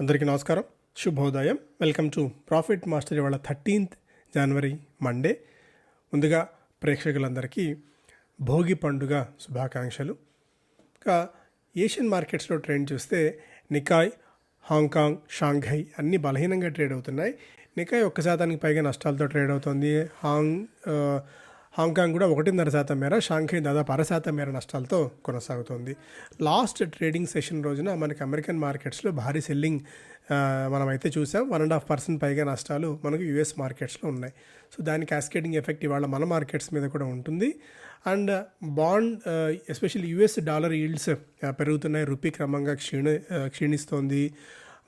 అందరికీ నమస్కారం. శుభోదయం. వెల్కమ్ టు ప్రాఫిట్ మాస్టర్ ఇవాళ థర్టీన్త్ జనవరి మండే ముందుగా ప్రేక్షకులందరికీ భోగి పండుగ శుభాకాంక్షలు. ఇంకా ఏషియన్ మార్కెట్స్లో ట్రెండ్ చూస్తే నికాయ్ హాంకాంగ్ షాంఘై అన్నీ బలహీనంగా ట్రేడ్ అవుతున్నాయి. నికాయ్ ఒక్క శాతానికి పైగా నష్టాలతో ట్రేడ్ అవుతుంది. హాంగ్ హాంకాంగ్ కూడా ఒకటిన్నర శాతం మేర షాంఘై దాదాపు అర శాతం మేర నష్టాలతో కొనసాగుతుంది. లాస్ట్ ట్రేడింగ్ సెషన్ రోజున మనకి అమెరికన్ మార్కెట్స్లో భారీ సెల్లింగ్ మనం మనమైతే చూసాం. వన్ అండ్ హాఫ్ పర్సెంట్ పైగా నష్టాలు మనకు యూఎస్ మార్కెట్స్లో ఉన్నాయి. సో దాని క్యాస్కేటింగ్ ఎఫెక్ట్ ఇవాళ మన మార్కెట్స్ మీద కూడా ఉంటుంది. And bond especially US dollar yields పెరుగుతున్నాయి. రూపీ క్రమంగా క్షీణ క్షీణిస్తోంది.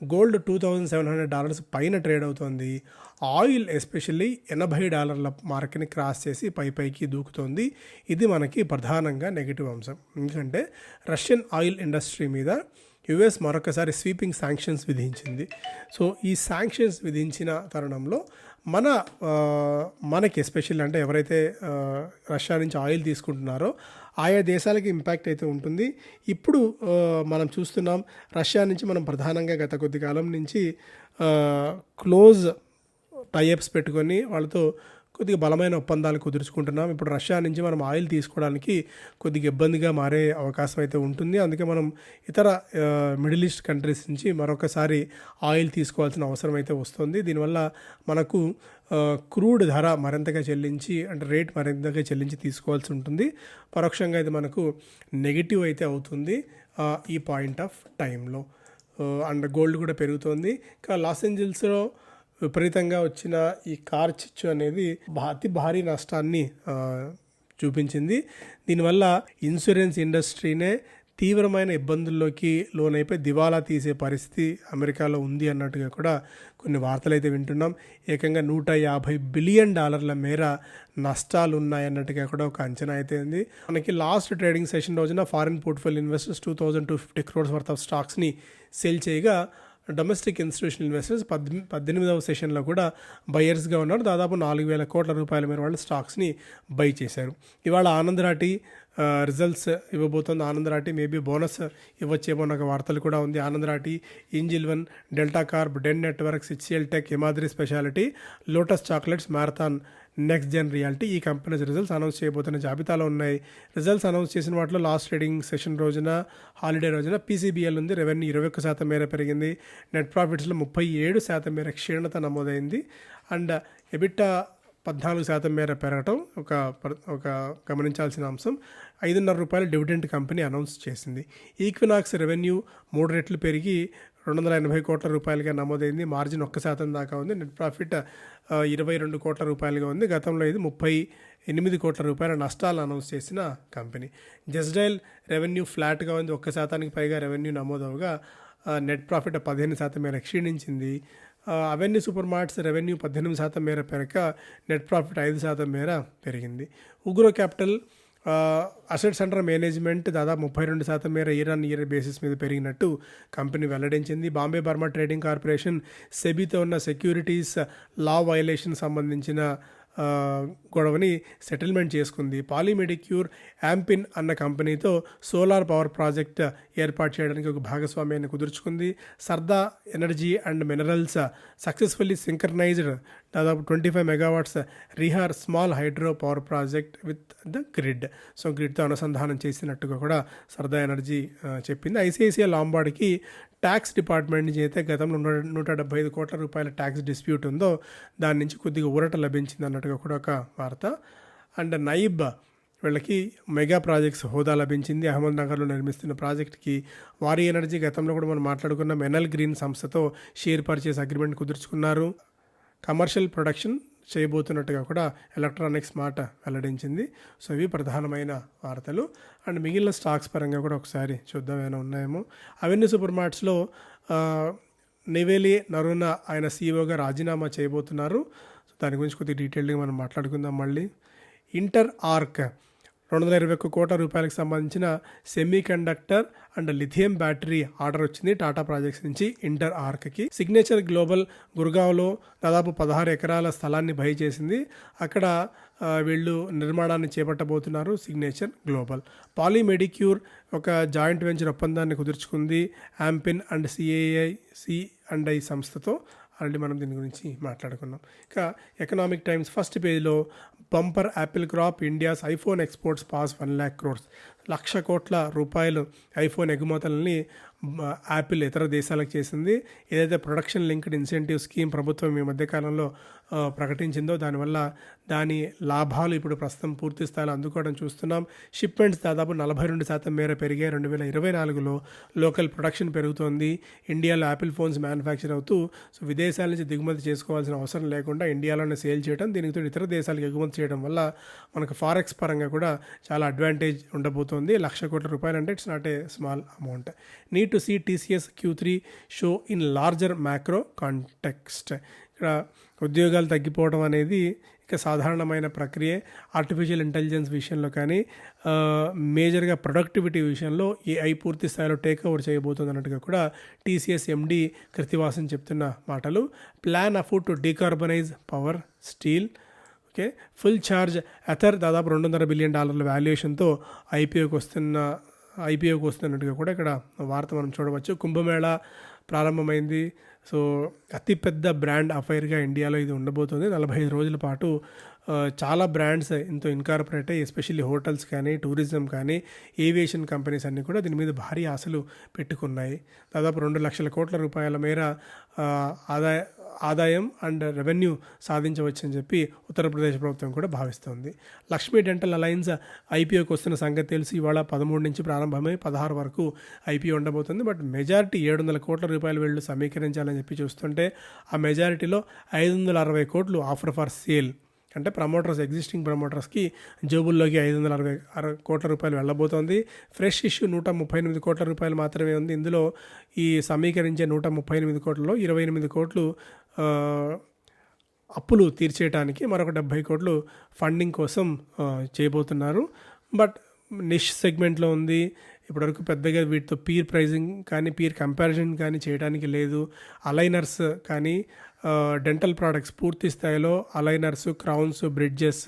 Gold two thousand seven hundred dollars పైన ట్రేడ్ అవుతోంది. ఆయిల్ ఎస్పెషల్లీ ఎనభై డాలర్ల మార్క్ని క్రాస్ చేసి పై పైకి దూకుతోంది. ఇది మనకి ప్రధానంగా నెగిటివ్ అంశం. ఎందుకంటే రష్యన్ ఆయిల్ ఇండస్ట్రీ మీద యుఎస్ మరొకసారి స్వీపింగ్ శాంక్షన్స్ విధించింది. సో ఈ శాంక్షన్స్ విధించిన తరుణంలో మన మనకి ఎస్పెషల్ అంటే ఎవరైతే రష్యా నుంచి ఆయిల్ తీసుకుంటున్నారో ఆయా దేశాలకి ఇంపాక్ట్ అయితే ఉంటుంది. ఇప్పుడు మనం చూస్తున్నాం రష్యా నుంచి మనం ప్రధానంగా గత కొద్ది కాలం నుంచి క్లోజ్ టైఅప్స్ పెట్టుకొని వాళ్ళతో కొద్దిగా బలమైన ఒప్పందాలు కుదుర్చుకుంటున్నాం. ఇప్పుడు రష్యా నుంచి మనం ఆయిల్ తీసుకోవడానికి కొద్దిగా ఇబ్బందిగా మారే అవకాశం అయితే ఉంటుంది. అందుకే మనం ఇతర మిడిల్ ఈస్ట్ కంట్రీస్ నుంచి మరొకసారి ఆయిల్ తీసుకోవాల్సిన అవసరం అయితే వస్తుంది. దీనివల్ల మనకు క్రూడ్ ధర మరింతగా చెల్లించి అంటే రేట్ మరింతగా చెల్లించి తీసుకోవాల్సి ఉంటుంది. పరోక్షంగా ఇది మనకు నెగిటివ్ అయితే అవుతుంది ఈ పాయింట్ ఆఫ్ టైంలో. అండ్ గోల్డ్ కూడా పెరుగుతోంది. ఇంకా లాస్ ఏంజల్స్లో విపరీతంగా వచ్చిన ఈ కార్ చిచ్చు అనేది భా- అతి భారీ నష్టాన్ని చూపించింది. దీనివల్ల ఇన్సూరెన్స్ ఇండస్ట్రీనే తీవ్రమైన ఇబ్బందుల్లోకి లోనైపోయి దివాలా తీసే పరిస్థితి అమెరికాలో ఉంది అన్నట్టుగా కూడా కొన్ని వార్తలు అయితే వింటున్నాం. ఏకంగా నూట యాభై బిలియన్ డాలర్ల మేర నష్టాలు ఉన్నాయన్నట్టుగా కూడా ఒక అంచనా అయితే ఉంది. మనకి లాస్ట్ ట్రేడింగ్ సెషన్ రోజున foreign portfolio investors two thousand two fifty crores worth of స్టాక్స్ని sell చేయగా డొమెస్టిక్ ఇన్స్టిట్యూషనల్ ఇన్వెస్టర్స్ పద్దె పద్దెనిమిదవ సెషన్లో కూడా బయర్స్గా ఉన్నారు. దాదాపు నాలుగు వేల కోట్ల రూపాయల మేర వాళ్ళు స్టాక్స్ని బై చేశారు. ఇవాళ ఆనందరాటి రిజల్ట్స్ ఇవ్వబోతోంది. ఆనందరాటి మేబీ బోనస్ ఇవ్వచ్చేమో నాకు వార్తలు కూడా ఉంది. Anand Rathi Angel One Angel One Delta Corp Den Networks HCL Tech Himadri Speciality Lotus Chocolates Marathon Next Gen Realty ఈ కంపెనీస్ రిజల్ట్స్ అనౌన్స్ చేయబోతున్న జాబితాలో ఉన్నాయి. రిజల్ట్స్ అనౌన్స్ చేసిన వాటిలో లాస్ట్ ట్రేడింగ్ సెషన్ రోజున హాలిడే రోజున పీసీబీఎల్ ఉంది. రెవెన్యూ ఇరవై ఒక్క శాతం మేర పెరిగింది. నెట్ ప్రాఫిట్స్లో ముప్పై ఏడు శాతం మేర క్షీణత నమోదైంది. అండ్ ఎబిట్టా పద్నాలుగు శాతం మేర పెరగటం ఒక ఒక గమనించాల్సిన అంశం. ఐదున్నర రూపాయల డివిడెంట్ కంపెనీ అనౌన్స్ చేసింది. ఈక్వినాక్స్ రెవెన్యూ మూడు రెట్లు పెరిగి రెండు వందల ఎనభై కోట్ల రూపాయలుగా నమోదైంది. మార్జిన్ ఒక్క శాతం దాకా ఉంది. నెట్ ప్రాఫిట్ ఇరవై రెండు కోట్ల రూపాయలుగా ఉంది. గతంలో ఇది ముప్పై ఎనిమిది కోట్ల రూపాయల నష్టాలు అనౌన్స్ చేసిన కంపెనీ. జస్డైల్ రెవెన్యూ ఫ్లాట్గా ఉంది. ఒక్క శాతానికి పైగా రెవెన్యూ నమోదవగా నెట్ ప్రాఫిట్ పదిహేను శాతం మేర క్షీణించింది. అవెన్యూ సూపర్ మార్ట్స్ రెవెన్యూ పద్దెనిమిది శాతం మేర పెరక నెట్ ప్రాఫిట్ ఐదు శాతం మేర పెరిగింది. Ugro Capital assets under management దాదాపు ముప్పై రెండు శాతం మేర ఇయర్ ఆన్ ఇయర్ బేసిస్ మీద పెరిగినట్టు కంపెనీ వెల్లడించింది. బాంబే బర్మా ట్రేడింగ్ కార్పొరేషన్ సెబీతో ఉన్న సెక్యూరిటీస్ లా వైలేషన్ సంబంధించిన గొడవని సెటిల్మెంట్ చేసుకుంది. పాలిమెడిక్యూర్ యాంపిన్ అన్న కంపెనీతో సోలార్ పవర్ ప్రాజెక్ట్ ఏర్పాటు చేయడానికి ఒక భాగస్వామ్యాన్ని కుదుర్చుకుంది. Sarda Energy and Minerals successfully synchronised దాదాపు twenty five megawatts Rehar small hydro power project with the grid. So గ్రిడ్తో అనుసంధానం చేసినట్టుగా కూడా సరదా ఎనర్జీ చెప్పింది. ఐసిఐసిఐ లాంబార్డ్కి ట్యాక్స్ డిపార్ట్మెంట్ నుంచి అయితే గతంలో నూట నూట డెబ్బై ఐదు కోట్ల రూపాయల ట్యాక్స్ డిస్ప్యూట్ ఉందో దాని నుంచి కొద్దిగా ఊరట లభించింది అన్నట్టుగా కూడా ఒక వార్త. అండ్ నైబ్ వీళ్ళకి మెగా ప్రాజెక్ట్స్ హోదా లభించింది. అహ్మద్నగర్లో నిర్మిస్తున్న ప్రాజెక్ట్కి వారి ఎనర్జీ గతంలో కూడా మనం మాట్లాడుకున్న. మెనల్ గ్రీన్ సంస్థతో షేర్ పర్చేస్ అగ్రిమెంట్ కుదుర్చుకున్నారు. కమర్షియల్ ప్రొడక్షన్ చేయబోతున్నట్టుగా కూడా ఎలక్ట్రానిక్స్ మాట వెల్లడించింది. సో ఇవి ప్రధానమైన వార్తలు. అండ్ మిగిలిన స్టాక్స్ పరంగా కూడా ఒకసారి చూద్దాం ఏమైనా ఉన్నాయేమో. అవెన్యూ సూపర్ మార్ట్స్లో నివేలి నరుణ ఆయన సీఈఓగా రాజీనామా చేయబోతున్నారు. సో దాని గురించి కొద్దిగా డీటెయిల్గా మనం మాట్లాడుకుందాం మళ్ళీ. ఇంటర్ ఆర్క్ రెండు వందల ఇరవై ఒక్క కోట్ల రూపాయలకు సంబంధించిన semiconductor and lithium battery order వచ్చింది. టాటా ప్రాజెక్ట్స్ నుంచి ఇంటర్ ఆర్క్కి సిగ్నేచర్ గ్లోబల్ గుర్గావ్లో దాదాపు పదహారు ఎకరాల స్థలాన్ని భయ చేసింది. అక్కడ వీళ్ళు నిర్మాణాన్ని చేపట్టబోతున్నారు సిగ్నేచర్ గ్లోబల్ పాలీమెడిక్యూర్ ఒక జాయింట్ వెంచర్ ఒప్పందాన్ని కుదుర్చుకుంది. Ampin and CAI C and I సంస్థతో. ఆల్రెడీ మనం దీని గురించి మాట్లాడుకున్నాం. ఇక ఎకనామిక్ టైమ్స్ ఫస్ట్ పేజ్లో bumper Apple crop India's iPhone exports pass one lakh crores లక్ష కోట్ల రూపాయలు ఐఫోన్ ఎగుమతులని యాపిల్ ఇతర దేశాలకు చేసింది. ఏదైతే ప్రొడక్షన్ లింక్డ్ ఇన్సెంటివ్ స్కీమ్ ప్రభుత్వం ఈ మధ్యకాలంలో ప్రకటించిందో దానివల్ల దాని లాభాలు ఇప్పుడు ప్రస్తుతం పూర్తి స్థాయిలో అందుకోవడం చూస్తున్నాం. షిప్మెంట్స్ దాదాపు నలభై రెండు శాతం మేర పెరిగాయి. రెండు వేల ఇరవై నాలుగులో లోకల్ ప్రొడక్షన్ పెరుగుతోంది. ఇండియాలో యాపిల్ ఫోన్స్ మ్యానుఫ్యాక్చర్ అవుతూ సో విదేశాల నుంచి దిగుమతి చేసుకోవాల్సిన అవసరం లేకుండా ఇండియాలోనే సేల్ చేయడం దీనికి ఇతర దేశాలకు ఎగుమతి చేయడం వల్ల మనకు ఫారెక్స్ పరంగా కూడా చాలా అడ్వాంటేజ్ ఉండబోతోంది. లక్ష కోట్ల రూపాయలు అంటే it's not a small amount neat to see TCS Q three show in larger macro context ఇక్కడ ఉద్యోగాలు తగ్గిపోవడం అనేది ఇక సాధారణమైన ప్రక్రియ. ఆర్టిఫిషియల్ ఇంటెలిజెన్స్ విషయంలో కానీ మేజర్గా ప్రొడక్టివిటీ విషయంలో ఏఐ పూర్తి స్థాయిలో టేక్ ఓవర్ చేయబోతుంది అన్నట్టుగా కూడా టీసీఎస్ ఎండి కృతివాసన్ చెప్తున్న మాటలు. Plan afford to decarbonise power steel okay full charge Ather దాదాపు రెండున్నర బిలియన్ డాలర్ల వాల్యుయేషన్తో ఐపీఓకి వస్తున్న ఐపీఓకి వస్తున్నట్టుగా కూడా ఇక్కడ వార్త మనం చూడవచ్చు. కుంభమేళా ప్రారంభమైంది. సో అతిపెద్ద బ్రాండ్ అఫైర్గా ఇండియాలో ఇది ఉండబోతుంది. నలభై ఐదు రోజుల పాటు చాలా బ్రాండ్స్ ఇంతో ఇన్కార్పొరేట్ అయ్యి ఎస్పెషల్లీ హోటల్స్ కానీ టూరిజం కానీ ఏవియేషన్ కంపెనీస్ అన్నీ కూడా దీని మీద భారీ ఆశలు పెట్టుకున్నాయి. దాదాపు రెండు లక్షల కోట్ల రూపాయల మేర ఆదాయ ఆదాయం అండ్ రెవెన్యూ సాధించవచ్చని చెప్పి ఉత్తరప్రదేశ్ ప్రభుత్వం కూడా భావిస్తోంది. లక్ష్మీ డెంటల్ అలయన్స్ ఐపీఓకి వస్తున్న సంగతి తెలిసి ఇవాళ పదమూడు నుంచి ప్రారంభమై పదహారు వరకు ఐపీఓ ఉండబోతుంది. బట్ మెజారిటీ ఏడు వందల కోట్ల రూపాయలు వీళ్ళు సమీకరించాలని చెప్పి చూస్తుంటే ఆ మెజారిటీలో ఐదు వందల అరవై కోట్లు ఆఫర్ ఫర్ సేల్. అంటే ప్రమోటర్స్ ఎగ్జిస్టింగ్ ప్రమోటర్స్కి జేబుల్లోకి ఐదు వందల అరవై అరవై కోట్ల రూపాయలు వెళ్ళబోతోంది. ఫ్రెష్ ఇష్యూ నూట ముప్పై ఎనిమిది కోట్ల రూపాయలు మాత్రమే ఉంది. ఇందులో ఈ సమీకరించే నూట ముప్పై ఎనిమిది కోట్లలో ఇరవై ఎనిమిది కోట్లు అప్పులు తీర్చేయడానికి మరొక డెబ్భై కోట్లు ఫండింగ్ కోసం చేయబోతున్నారు. బట్ నిష్ సెగ్మెంట్లో ఉంది. ఇప్పటివరకు పెద్దగా వీటితో పీర్ ప్రైజింగ్ కానీ పీర్ కంపారిజన్ కానీ చేయడానికి లేదు. అలైనర్స్ కానీ డెంటల్ ప్రోడక్ట్స్ పూర్తి స్థాయిలో aligners crowns bridges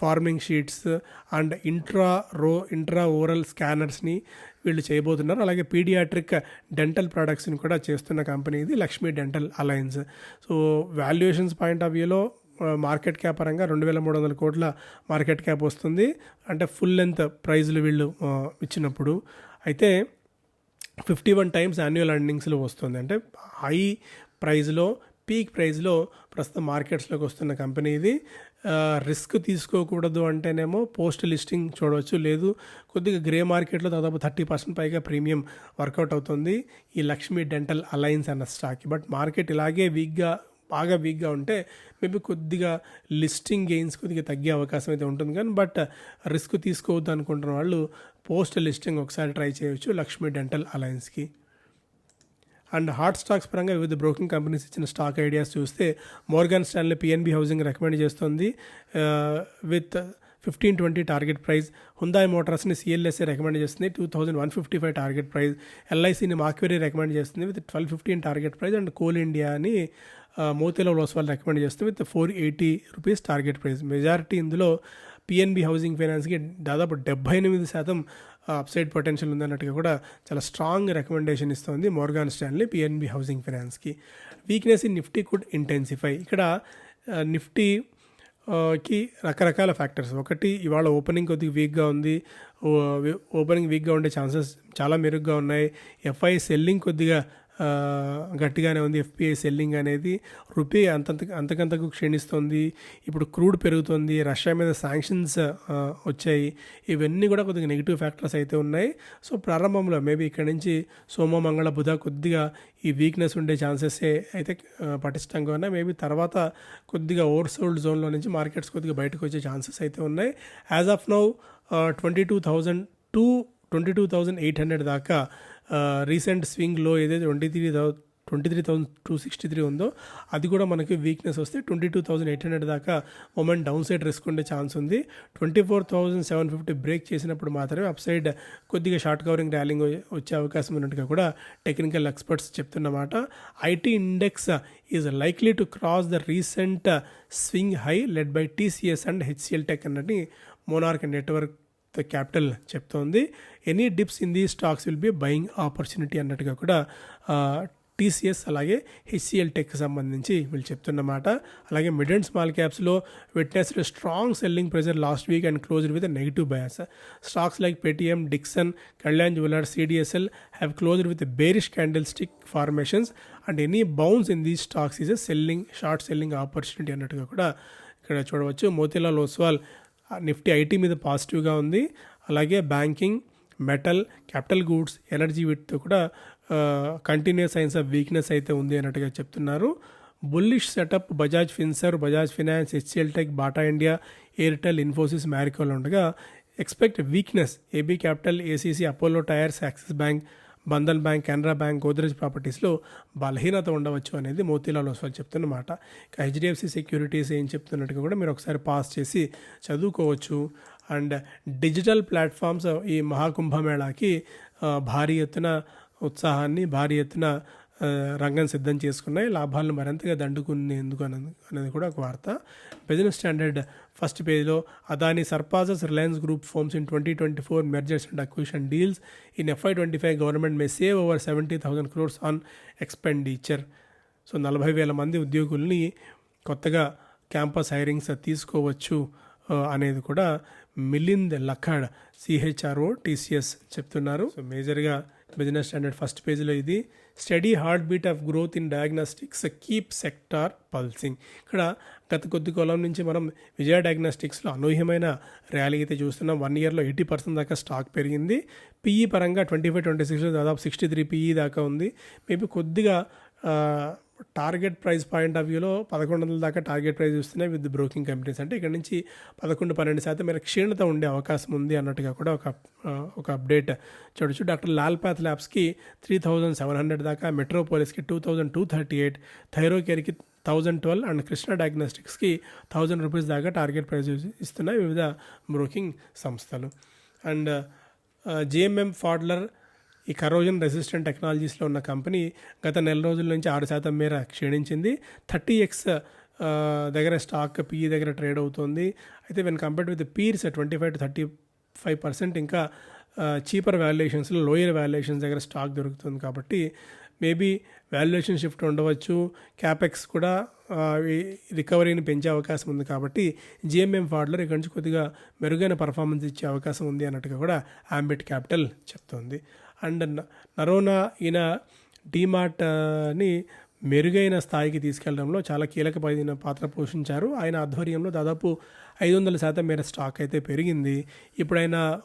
forming sheets and intra రో ఇంట్రా ఓరల్ స్కానర్స్ని వీళ్ళు చేయబోతున్నారు. అలాగే పీడియాట్రిక్ డెంటల్ ప్రోడక్ట్స్ని కూడా చేస్తున్న కంపెనీ ఇది Laxmi Dental Alliance so valuations point of వ్యూలో మార్కెట్ క్యాప్ పరంగా రెండు వేల మూడు వందల కోట్ల మార్కెట్ క్యాప్ వస్తుంది. అంటే ఫుల్ లెంత్ ప్రైజ్లు వీళ్ళు ఇచ్చినప్పుడు. అయితే ఫిఫ్టీ వన్ టైమ్స్ యాన్యువల్ ఎర్నింగ్స్లో వస్తుంది. అంటే హై ప్రైజ్లో పీక్ ప్రైజ్లో ప్రస్తుతం మార్కెట్స్లోకి వస్తున్న కంపెనీ ఇది. రిస్క్ తీసుకోకూడదు అంటేనేమో పోస్ట్ లిస్టింగ్ చూడవచ్చు. లేదు కొద్దిగా గ్రే మార్కెట్లో దాదాపు థర్టీ పర్సెంట్ పైగా ప్రీమియం వర్కౌట్ అవుతుంది. ఈ లక్ష్మీ డెంటల్ అలయన్స్ అన్న స్టాక్ బట్ మార్కెట్ ఇలాగే వీక్గా బాగా వీక్గా ఉంటే మేబీ కొద్దిగా లిస్టింగ్ గెయిన్స్ కొద్దిగా తగ్గే అవకాశం అయితే ఉంటుంది. కానీ బట్ రిస్క్ తీసుకోవద్దు అనుకుంటున్న వాళ్ళు పోస్ట్ లిస్టింగ్ ఒకసారి ట్రై చేయొచ్చు లక్ష్మీ డెంటల్ అలయన్స్కి. అండ్ హాట్ స్టాక్స్ పరంగా వివిధ బ్రోకింగ్ కంపెనీస్ ఇచ్చిన స్టాక్ ఐడియాస్ చూస్తే Morgan Stanley PNB Housing recommend చేస్తుంది. With fifteen twenty target price Hyundai మోటార్స్ని CLSA recommend చేస్తుంది. Two thousand one fifty five target price ఎల్ఐసిని Macquarie recommend చేస్తుంది with twelve fifteen target price and Coal ఇండియాని మోతీలాల్ వాళ్ళు recommend చేస్తుంది with four eighty rupees target price majority ఇందులో PNB housing ఫైనాన్స్కి దాదాపు డెబ్బై ఎనిమిది శాతం అప్సైడ్ పొటెన్షియల్ ఉందన్నట్టుగా కూడా చాలా స్ట్రాంగ్ రికమెండేషన్ ఇస్తుంది Morgan Stanley PNB housing ఫైనాన్స్కి weakness in Nifty could intensify ఇక్కడ నిఫ్టీ కి రకరకాల ఫ్యాక్టర్స్ ఒకటి ఇవాళ ఓపెనింగ్ కొద్దిగా వీక్గా ఉంది. ఓపెనింగ్ వీక్గా ఉండే ఛాన్సెస్ చాలా మెరుగ్గా ఉన్నాయి. ఎఫ్ఐ సెల్లింగ్ కొద్దిగా గట్టిగానే ఉంది. ఎఫ్పిఐ సెల్లింగ్ అనేది రూపీ అంతంత అంతకంతకు క్షీణిస్తుంది. ఇప్పుడు క్రూడ్ పెరుగుతుంది. రష్యా మీద శాంక్షన్స్ వచ్చాయి. ఇవన్నీ కూడా కొద్దిగా నెగిటివ్ ఫ్యాక్టర్స్ అయితే ఉన్నాయి. సో ప్రారంభంలో మేబీ ఇక్కడ నుంచి సోమ మంగళ బుధ కొద్దిగా ఈ వీక్నెస్ ఉండే ఛాన్సెస్ అయితే పటిష్టంగా ఉన్నాయి. మేబీ తర్వాత కొద్దిగా ఓవర్ సోల్డ్ జోన్లో నుంచి మార్కెట్స్ కొద్దిగా బయటకు వచ్చే ఛాన్సెస్ అయితే ఉన్నాయి. As of now twenty two thousand two twenty two thousand eight hundred దాకా రీసెంట్ స్వింగ్లో ఏదైతే twenty three twenty three thousand two sixty three ఉందో అది కూడా మనకి వీక్నెస్ వస్తే twenty two thousand eight hundred దాకా మొమెంట్ డౌన్ సైడ్ రిస్క్ ఉండే ఛాన్స్ ఉంది. Twenty four thousand seven fifty break చేసినప్పుడు మాత్రమే అప్ సైడ్ కొద్దిగా షార్ట్ కవరింగ్ ర్యాలింగ్ వచ్చే అవకాశం ఉన్నట్టుగా కూడా technical experts చెప్తున్నమాట. IT index is likely to cross the recent swing high led by TCS and HCL Tech అన్నది మోనార్క్ నెట్వర్క్ ద క్యాపిటల్ చెప్తోంది. Any dips in the stocks will be buying opportunity అన్నట్టుగా కూడా TCS అలాగే HCl tech సంబంధించి వీళ్ళు చెప్తున్నమాట. అలాగే mid and small క్యాప్స్లో witness strong selling pressure last week and closed with negative bias stocks like Paytm Dixon Kalyan Jewellers CDSL have closed with bearish candlestick formations and any bounce in these stocks is a selling short selling opportunity అన్నట్టుగా కూడా ఇక్కడ చూడవచ్చు. Motilal Oswal Nifty IT మీద పాజిటివ్గా ఉంది. అలాగే banking metal capital goods energy వీటితో కూడా కంటిన్యూస్ సైన్స్ ఆఫ్ వీక్నెస్ అయితే ఉంది అన్నట్టుగా చెప్తున్నారు. Bullish setup Bajaj Finserv Bajaj Finance HCL Tech Bata India Airtel Infosys మ్యారికోల్ ఉండగా expect weakness AB Capital ACC Apollo Tyres Axis Bank Bandhan Bank Canara Bank Godrej ప్రాపర్టీస్లో బలహీనత ఉండవచ్చు అనేది మోతీలాల్ ఓస్వాల్ చెప్తున్నమాట. ఇక హెచ్డిఎఫ్సి సెక్యూరిటీస్ ఏం చెప్తున్నట్టుగా కూడా మీరు ఒకసారి పాస్ చేసి చదువుకోవచ్చు. అండ్ డిజిటల్ ప్లాట్ఫామ్స్ ఈ మహాకుంభమేళాకి భారీ ఎత్తున ఉత్సాహాన్ని భారీ ఎత్తున రంగం సిద్ధం చేసుకున్నాయి. లాభాలను మరింతగా దండుకునేందుకు అన్నది అనేది కూడా ఒక వార్త. బిజినెస్ స్టాండర్డ్ ఫస్ట్ పేజ్లో Adani surpasses Reliance group firms in twenty twenty four mergers and acquisition deals in FY twenty five government may save over seventy thousand crores on expenditure so నలభై వేల మంది ఉద్యోగుల్ని కొత్తగా క్యాంపస్ హైరింగ్స్ తీసుకోవచ్చు అనేది కూడా Milind లఖాడ్ CHRO TCS చెప్తున్నారు. So మేజర్గా business standard first పేజ్లో ఇది. Steady heartbeat of growth in diagnostics keep sector pulsing. ఇక్కడ గత కొద్ది కాలం నుంచి మనం విజయ డయాగ్నోస్టిక్స్లో అనూహ్యమైన ర్యాలీ అయితే చూస్తున్నాం. వన్ ఇయర్లో ఎయిటీ పర్సెంట్ దాకా స్టాక్ పెరిగింది. పీఈ పరంగా ట్వంటీ ఫైవ్ ట్వంటీ సిక్స్లో దాదాపు సిక్స్టీ త్రీ పీఈ దాకా ఉంది. మేబీ కొద్దిగా టార్గెట్ ప్రైస్ పాయింట్ ఆఫ్ వ్యూలో పదకొండు వందల దాకా టార్గెట్ ప్రైస్ చూస్తున్నాయి విత్ బ్రోకింగ్ కంపెనీస్. అంటే ఇక్కడ నుంచి పదకొండు పన్నెండు శాతం మేర క్షీణత ఉండే అవకాశం ఉంది అన్నట్టుగా కూడా ఒక ఒక అప్డేట్ చూడొచ్చు. డాక్టర్ లాల్ పాత్ ల్యాబ్స్కి త్రీ థౌజండ్ సెవెన్ హండ్రెడ్ దాకా మెట్రోపోలిస్కి two thousand two thirty eight థైరోకేర్కి thousand twelve and Krishna డయాగ్నోస్టిక్స్కి థౌజండ్ రూపీస్ దాకా టార్గెట్ ప్రైస్ ఇస్తున్నాయి వివిధ బ్రోకింగ్ సంస్థలు. అండ్ జిఎంఎం ఫాడ్లర్ ఈ కరోజన్ రెసిస్టెంట్ టెక్నాలజీస్లో ఉన్న కంపెనీ గత నెల రోజుల నుంచి ఆరు శాతం మేర క్షీణించింది. థర్టీ ఎక్స్ దగ్గర స్టాక్ పీఈ దగ్గర ట్రేడ్ అవుతుంది. అయితే when compared with peers twenty five to thirty five percent ఇంకా చీపర్ వాల్యుయేషన్స్లో లోయర్ వాల్యుయేషన్స్ దగ్గర స్టాక్ దొరుకుతుంది కాబట్టి మేబీ వాల్యుయేషన్ షిఫ్ట్ ఉండవచ్చు. క్యాపెక్స్ కూడా రికవరీని పెంచే అవకాశం ఉంది కాబట్టి జిఎంఎం ఫాడ్లర్ ఇక్కడ నుంచి కొద్దిగా మెరుగైన పర్ఫార్మెన్స్ ఇచ్చే అవకాశం ఉంది అన్నట్టుగా కూడా ఆంబిట్ క్యాపిటల్ చెప్తోంది. అండ్ నరోనా ఈయన డీమార్ట్ని మెరుగైన స్థాయికి తీసుకెళ్ళడంలో చాలా కీలకమైన పాత్ర పోషించారు. ఆయన ఆధ్వర్యంలో దాదాపు ఐదు వందల శాతం మేర స్టాక్ అయితే పెరిగింది. ఇప్పుడు ఆయన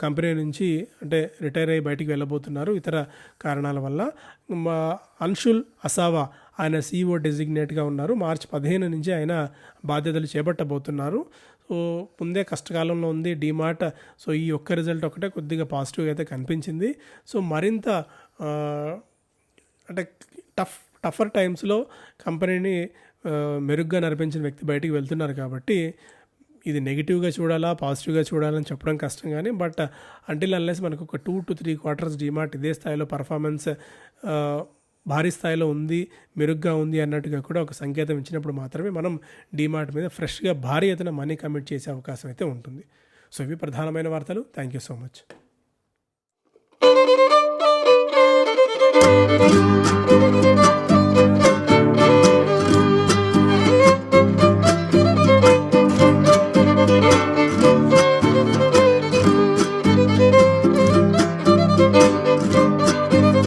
కంపెనీ నుంచి అంటే రిటైర్ అయ్యి బయటికి వెళ్ళబోతున్నారు ఇతర కారణాల వల్ల. మా అన్షుల్ అసావా ఆయన సీఈఓ డెసిగ్నేట్గా ఉన్నారు. మార్చి పదిహేను నుంచి ఆయన బాధ్యతలు చేపట్టబోతున్నారు. ముందే కష్టకాలంలో ఉంది డిమార్ట్. సో ఈ ఒక్క రిజల్ట్ ఒకటే కొద్దిగా పాజిటివ్గా అయితే కనిపించింది. సో మరింత అంటే టఫ్ టఫర్ టైమ్స్లో కంపెనీని మెరుగ్గా నడిపించిన వ్యక్తి బయటికి వెళ్తున్నారు కాబట్టి ఇది నెగిటివ్గా చూడాలా పాజిటివ్గా చూడాలని చెప్పడం కష్టం కానీ బట్ అంటిల్ అన్లెస్ మనకు ఒక two to three quarters DMart ఇదే స్థాయిలో పర్ఫార్మెన్స్ భారీ స్థాయిలో ఉంది మెరుగ్గా ఉంది అన్నట్టుగా కూడా ఒక సంకేతం ఇచ్చినప్పుడు మాత్రమే మనం డీమార్ట్ మీద ఫ్రెష్గా భారీ ఎత్తున మనీ కమిట్ చేసే అవకాశం అయితే ఉంటుంది. సో ఇవి ప్రధానమైన వార్తలు. Thank you so much